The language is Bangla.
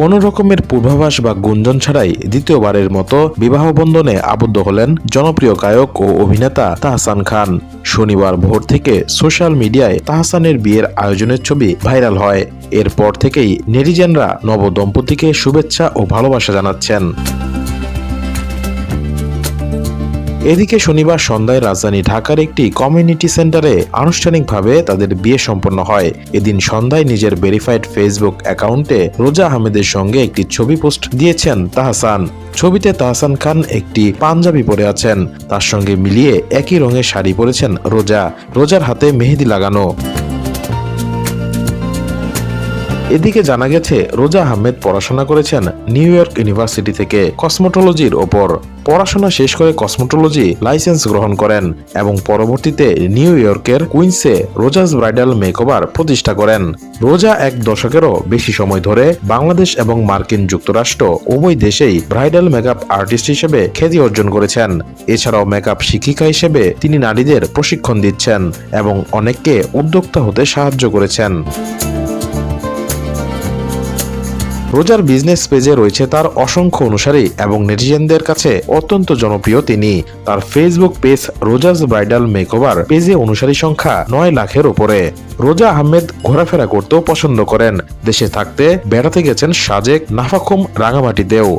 কোনো রকমের পূর্বাভাস বা গুঞ্জন ছাড়াই দ্বিতীয়বারের মতো বিবাহ বন্ধনে আবদ্ধ হলেন জনপ্রিয় গায়ক ও অভিনেতা তাহসান খান। শনিবার ভোর থেকে সোশ্যাল মিডিয়ায় তাহসানের বিয়ের আয়োজনের ছবি ভাইরাল হয়। এরপর থেকেই নেটিজেনরা নবদম্পতিকে শুভেচ্ছা ও ভালোবাসা জানাচ্ছেন। এদিকে শনিবার সন্ধ্যায় রাজধানী ঢাকার একটি কমিউনিটি সেন্টারে আনুষ্ঠানিকভাবে তাদের বিয়ে সম্পন্ন হয়। এদিন সন্ধ্যায় নিজের ভেরিফাইড ফেসবুক অ্যাকাউন্টে রোজা আহমেদের সঙ্গে একটি ছবি পোস্ট দিয়েছেন তাহসান। ছবিতে তাহসান খান একটি পাঞ্জাবি পরে আছেন। তার সঙ্গে মিলিয়ে একই রঙের শাড়ি পরেছেন রোজা। রোজার হাতে মেহেদি লাগানো। এদিকে জানা গেছে, রোজা আহমেদ পড়াশোনা করেছেন নিউ ইয়র্ক ইউনিভার্সিটি থেকে কসমোটোলজির ওপর। পড়াশোনা শেষ করে কসমোটোলজি লাইসেন্স গ্রহণ করেন এবং পরবর্তীতে নিউ ইয়র্কের কুইন্সে রোজাস ব্রাইডাল মেকওভার প্রতিষ্ঠা করেন। রোজা এক দশকেরও বেশি সময় ধরে বাংলাদেশ এবং মার্কিন যুক্তরাষ্ট্র উভয় দেশেই ব্রাইডাল মেকআপ আর্টিস্ট হিসেবে খ্যাতি অর্জন করেছেন। এছাড়াও মেকআপ শিক্ষিকা হিসেবে তিনি নারীদের প্রশিক্ষণ দিচ্ছেন এবং অনেককে উদ্যোক্তা হতে সাহায্য করেছেন। রোজার বিজনেস পেজে রয়েছে তার অসংখ্য অনুসারী এবং নেটিজেনদের কাছে অত্যন্ত জনপ্রিয় তিনি। তার Facebook page Rogers bridal makeover পেজে অনুসারী সংখ্যা নয় লাখের ওপরে রোজা আহমেদ ঘোরাফেরা করতেও পছন্দ করেন। দেশে থাকতে বেড়াতে গেছেন সাজেক নাফাখুম রাঙামাটিতেও।